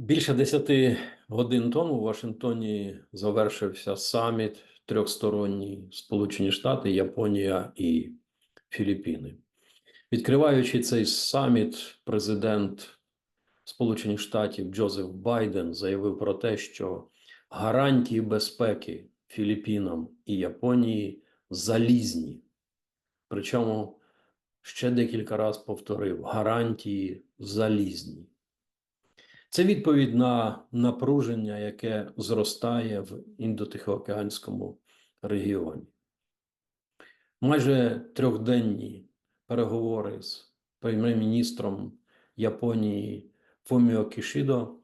Більше 10 годин тому в Вашингтоні завершився саміт трьохсторонній Сполучені Штати, Японія і Філіппіни. Відкриваючи цей саміт, президент Сполучених Штатів Джозеф Байден заявив про те, що гарантії безпеки Філіппінам і Японії залізні. Причому ще декілька разів повторив: гарантії залізні. Це відповідь на напруження, яке зростає в індотихоокеанському регіоні. Майже трьохденні переговори з прем'єр-міністром Японії Фуміо Кішідо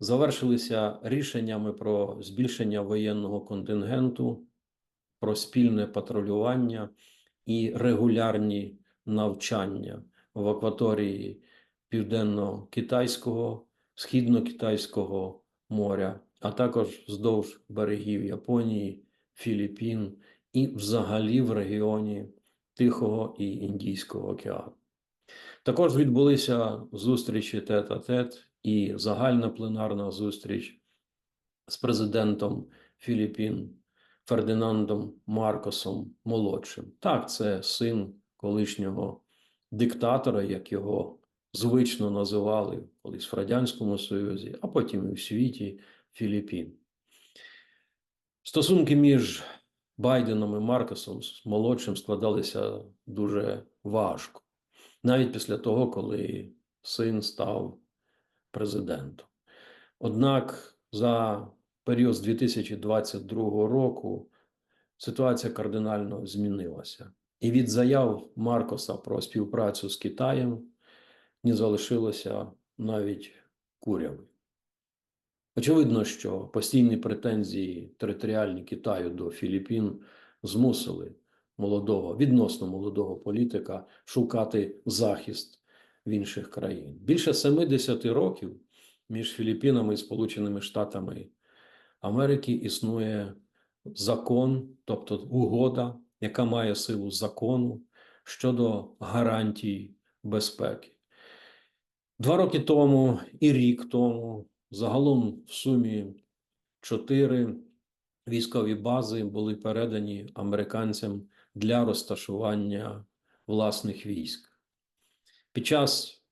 завершилися рішеннями про збільшення воєнного контингенту, про спільне патрулювання і регулярні навчання в акваторії Південно-Китайського Східно-Китайського моря, а також вздовж берегів Японії, Філіппін і взагалі в регіоні Тихого і Індійського океану. Також відбулися зустрічі тет-а-тет і загальна пленарна зустріч з президентом Філіппін Фердинандом Маркосом Молодшим. Так, це син колишнього диктатора, як його звично називали колись в Радянському Союзі, а потім і в світі Філіппін. Стосунки між Байденом і Маркосом з молодшим складалися дуже важко, навіть після того, коли син став президентом. Однак за період з 2022 року ситуація кардинально змінилася. І від заяв Маркоса про співпрацю з Китаєм не залишилося навіть куряви. Очевидно, що постійні претензії територіальні Китаю до Філіппін змусили молодого, відносно молодого політика шукати захист в інших країн. Більше 70 років між Філіппінами і Сполученими Штатами Америки існує закон, тобто угода, яка має силу закону щодо гарантій безпеки. Два роки тому і рік тому загалом в сумі чотири військові бази були передані американцям для розташування власних військ. Під час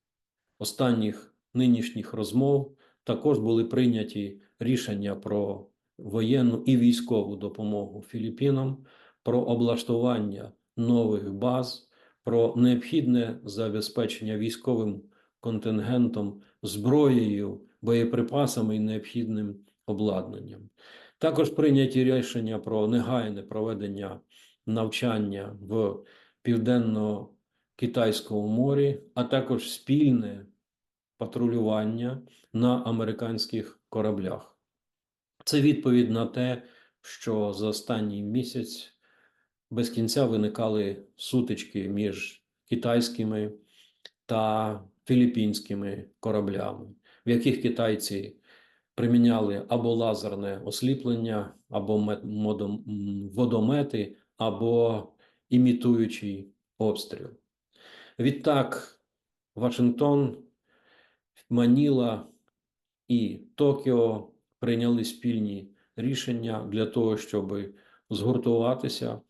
останніх нинішніх розмов також були прийняті рішення про воєнну і військову допомогу Філіппінам, про облаштування нових баз, про необхідне забезпечення військовим контингентом, зброєю, боєприпасами і необхідним обладнанням. Також прийняті рішення про негайне проведення навчання в південно-китайському морі, а також спільне патрулювання на американських кораблях. Це відповідь на те, що за останній місяць без кінця виникали сутички між китайськими та філіппінськими кораблями, в яких китайці приміняли або лазерне осліплення, або водомети, або імітуючий обстріл. Відтак, Вашингтон, Маніла і Токіо прийняли спільні рішення для того, щоб згуртуватися,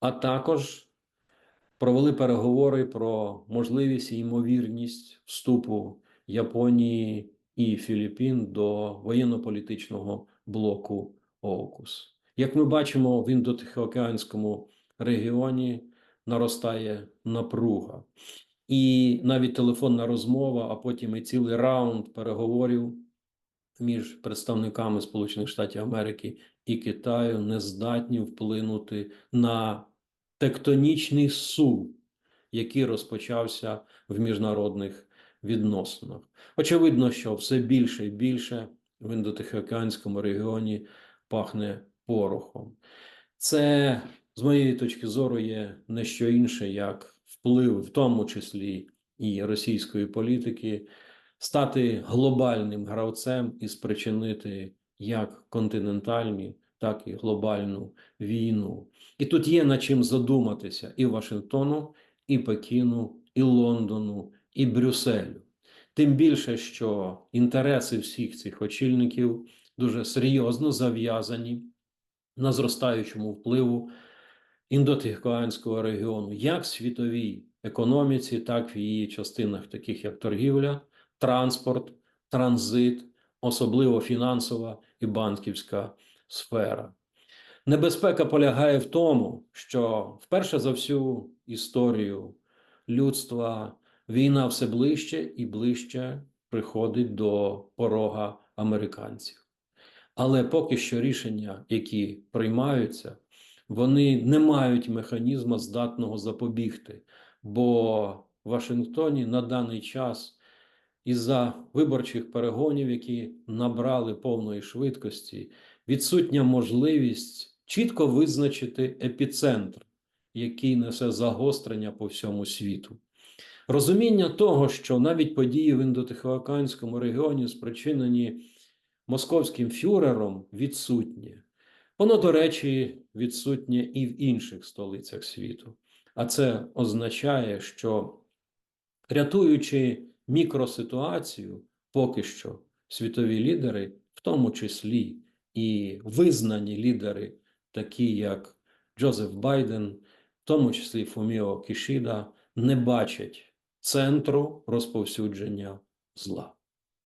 а також провели переговори про можливість і ймовірність вступу Японії і Філіппін до воєнно-політичного блоку ОКУС. Як ми бачимо, в індотихоокеанському регіоні наростає напруга. І навіть телефонна розмова, а потім і цілий раунд переговорів між представниками Сполучених Штатів Америки і Китаю не здатні вплинути на тектонічний сув, який розпочався в міжнародних відносинах. Очевидно, що все більше і більше в індотихоокеанському регіоні пахне порохом. Це, з моєї точки зору, є не що інше, як вплив, в тому числі і російської політики, стати глобальним гравцем і спричинити як континентальні, так і глобальну війну. І тут є над чим задуматися і Вашингтону, і Пекіну, і Лондону, і Брюсселю. Тим більше, що інтереси всіх цих очільників дуже серйозно зав'язані на зростаючому впливу індотихоокеанського регіону, як в світовій економіці, так і в її частинах, таких як торгівля, транспорт, транзит, особливо фінансова і банківська сфера. Небезпека полягає в тому, що вперше за всю історію людства війна все ближче і ближче приходить до порога американців. Але поки що рішення, які приймаються, вони не мають механізму здатного запобігти, бо в Вашингтоні на даний час із-за виборчих перегонів, які набрали повної швидкості, відсутня можливість чітко визначити епіцентр, який несе загострення по всьому світу. Розуміння того, що навіть події в індотихоокеанському регіоні спричинені московським фюрером, відсутнє. Воно, до речі, відсутнє і в інших столицях світу. А це означає, що рятуючи мікроситуацію, поки що світові лідери, в тому числі і визнані лідери, такі як Джозеф Байден, в тому числі Фуміо Кішіда, не бачать центру розповсюдження зла.